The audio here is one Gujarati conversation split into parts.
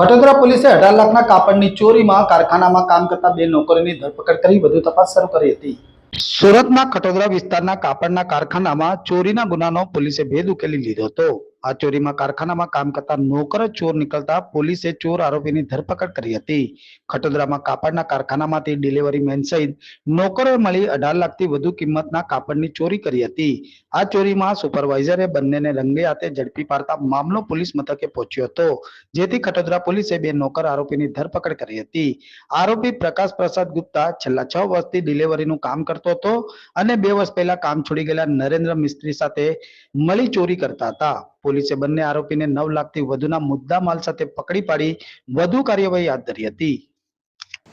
કટોદરા પોલીસે અઢાર લાખના કાપડની ચોરીમાં કારખાનામાં કામ કરતા બે નોકરીની ધરપકડ કરી વધુ તપાસ શરૂ કરી હતી. સુરતના કટોદરા વિસ્તારના કાપડના કારખાનામાં ચોરીના ગુનાનો પોલીસે ભેદ ઉકેલી લીધો હતો. આ ચોરીમાં કારખાનામાં કામ કરતા નોકર ચોર નીકળતા પોલીસે ચોર આરોપીની ધરપકડ કરી હતી. ખટોદરામાં કાપડના કારખાનામાંથી ડિલિવરી મેન સહિત નોકરોએ મળી અઢાર લાખથી વધુ કિંમતના કાપડની ચોરી કરી હતી. આ ચોરીમાં સુપરવાઇઝરે બંનેને રંગે હાથે ઝડપી પાડતા મામલો પોલીસ મથકે પહોંચ્યો હતો. જેથી ખટોદરા પોલીસે બે નોકર આરોપીની ધરપકડ કરી હતી. આરોપી પ્રકાશ પ્રસાદ ગુપ્તા છેલ્લા છ વર્ષથી ડિલિવરીનું કામ કરતો હતો અને બે વર્ષ પહેલા કામ છોડી ગયેલા નરેન્દ્ર મિસ્ત્રી સાથે મળી ચોરી કરતા હતા. પોલીસે બંને આરોપીને નવ લાખથી વધુના મુદ્દા માલ સાથે પકડી પાડી વધુ કાર્યવાહી હાથ ધરી હતી.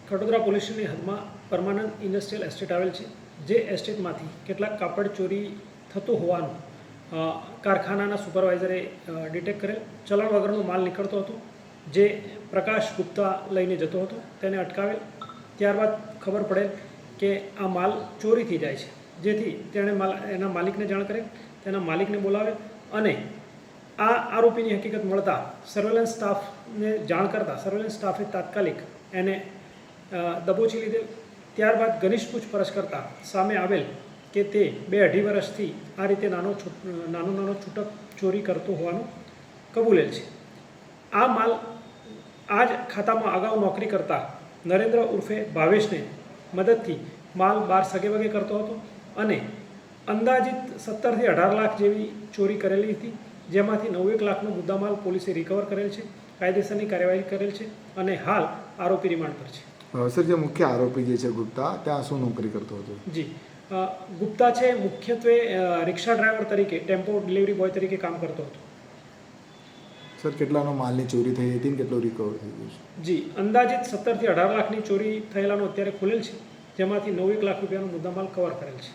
કટોદરા પોલીસની હદમાં પરમાનન્ટ ઇન્ડસ્ટ્રીયલ એસ્ટેટ આવેલ છે. જે એસ્ટેટમાંથી કેટલાક કાપડ ચોરી થતું હોવાનું કારખાનાના સુપરવાઇઝરે ડિટેક્ટ કરેલ. ચલણ વગરનો માલ નીકળતો હતો, જે પ્રકાશ ગુપ્તા લઈને જતો હતો, તેને અટકાવેલ. ત્યારબાદ ખબર પડેલ કે આ માલ ચોરીથી જાય છે. જેથી તેણે માલ, એના માલિકને જાણ કરેલ, તેના માલિકને બોલાવે અને આ આરોપીની હકીકત મળતા સર્વેલન્સ સ્ટાફને જાણ કરતા સર્વેલન્સ સ્ટાફે તાત્કાલિક એને દબોચી લીધેલ. ત્યારબાદ ઘનિષ્ઠ પૂછપરછ કરતા સામે આવેલ કે તે બે અઢી વર્ષથી આ રીતે નાનો નાનો નાનો છૂટક ચોરી કરતો હોવાનું કબૂલેલ છે. આ માલ આ જ ખાતામાં અગાઉ નોકરી કરતા નરેન્દ્ર ઉર્ફે ભાવેશને મદદથી માલ બાર સગે વગે કરતો હતો અને અંદાજિત સત્તરથી અઢાર લાખ જેવી ચોરી કરેલી હતી જેમાંથી નવ્વેક લાખનો મુદ્દામાલ પોલીસે રિકવર કરેલ છે કાયદેસરની કાર્યવાહી કરેલ છે અને હાલ આરોપી રિમાન્ડ પર છે. સર જે મુખ્ય આરોપી જે છે ગુપ્તા ત્યાં શું નોકરી કરતો હતો? જી. ગુપ્તા છે મુખ્યત્વે રિક્ષા ડ્રાઈવર તરીકે ટેમ્પો ડિલિવરી બોય તરીકે કામ કરતો હતો. સર કેટલાનો માલની ચોરી થઈ હતી કેટલો રિકવર થઈ ગયો છે? જી અંદાજિત સત્તરથી અઢાર લાખની ચોરી થયેલાનો અત્યારે ખુલેલ છે જેમાંથી નવ એક લાખ રૂપિયાનો મુદ્દામાલ કવર કરેલ છે.